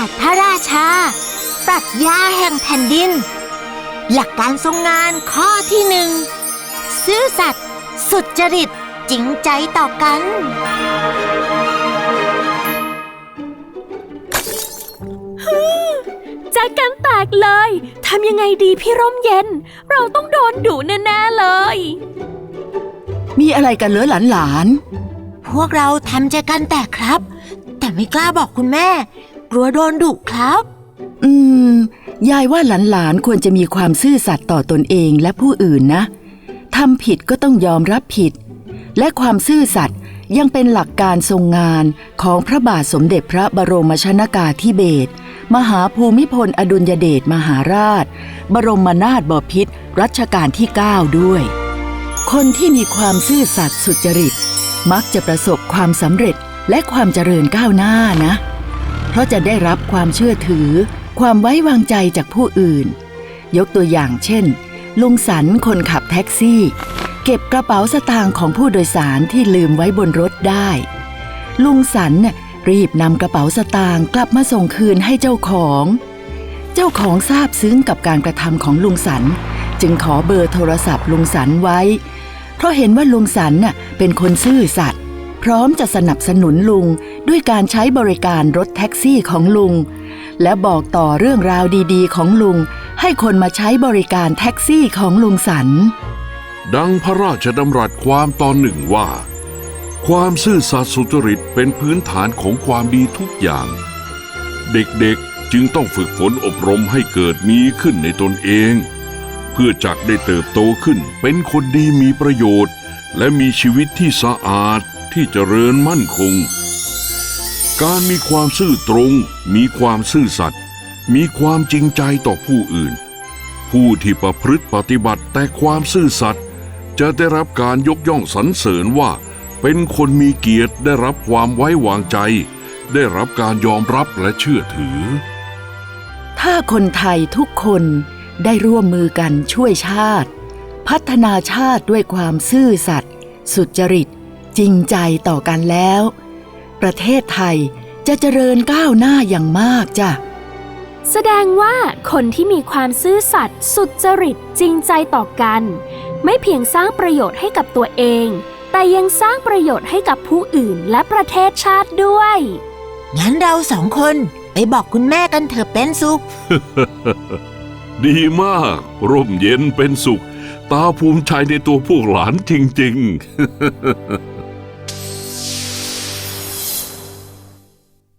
าสตร์พระราชาปรัชญาแห่งแผ่นดิน หลักการทรงงานข้อที่หนึ่งซื่อสัตย์สุจริตจริงใจต่อกันแจกันแตกเลย ทำยังไงดีพี่ร่มเย็น เราต้องโดนดุแน่ๆเลย มีอะไรกันเหรอหลานพวกเราทำใจกันแตกครับ แต่ไม่กล้าบอกคุณแม่ กลัวโดนดุครับ อืม ยายว่าหลานๆควรจะมีความซื่อสัตย์ต่อตนเองและผู้อื่นนะทำผิดก็ต้องยอมรับผิด และความซื่อสัตย์ยังเป็นหลักการทรงงานของพระบาทสมเด็จพระบรมชนากาธิเบศรมหาภูมิพลอดุลยเดชมหาราช บรมนาถบพิตรรัชกาลที่ 9 ด้วย คนที่มีความซื่อสัตย์สุจริต มักจะประสบความสำเร็จและความเจริญก้าวหน้านะ เพราะจะได้รับความเชื่อถือ ความไว้วางใจจากผู้อื่น ยกตัวอย่างเช่น ลุงสันคนขับแท็กซี่ เก็บกระเป๋าสตางค์ของผู้โดยสารที่ลืมไว้บนรถได้ ลุงสันน่ะรีบนำกระเป๋าสตางค์กลับมาส่งคืนให้เจ้าของ เจ้าของทราบซึ้งกับการกระทำของลุงสัน จึงขอเบอร์โทรศัพท์ลุงสันไว้ เพราะเห็นว่าลุงสันน่ะเป็นคนซื่อสัตย์พร้อมจะสนับสนุนลุง ด้วยการใช้บริการรถแท็กซี่ของลุง และบอกต่อเรื่องราวดีๆ ของลุง ให้คนมาใช้บริการแท็กซี่ของลุงสัน ดังพระราชดำรัสความตอนหนึ่งว่า ความซื่อสัตย์สุจริตเป็นพื้นฐานของความดีทุกอย่าง เด็กๆจึงต้องฝึกฝนอบรมให้เกิดมีขึ้นในตนเอง เพื่อจักได้เติบโตขึ้นเป็นคนดีมีประโยชน์ และมีชีวิตที่สะอาดที่เจริญมั่นคง การมีความซื่อตรง มีความซื่อสัตย์มีความจริงใจต่อผู้อื่น ผู้ที่ประพฤติปฏิบัติแต่ความซื่อสัตย์จะได้รับการยกย่องสรรเสริญว่า เป็นคนมีเกียรติได้รับความไว้วางใจ ได้รับการยอมรับและเชื่อถือ ถ้าคนไทยทุกคนได้ร่วมมือกันช่วยชาติ พัฒนาชาติด้วยความซื่อสัตย์สุจริต จริงใจต่อกันแล้ว ประเทศไทยจะเจริญก้าวหน้าอย่างมากจ้ะ แสดงว่าคนที่มีความซื่อสัตย์สุจริตจริงใจต่อกัน ไม่เพียงสร้างประโยชน์ให้กับตัวเอง แต่ยังสร้างประโยชน์ให้กับผู้อื่นและประเทศชาติด้วย งั้นเราสองคนไปบอกคุณแม่กันเถอะเป็นสุข ดีมาก ร่มเย็นเป็นสุข ตาภูมิใจในตัวพวกหลานจริง ๆ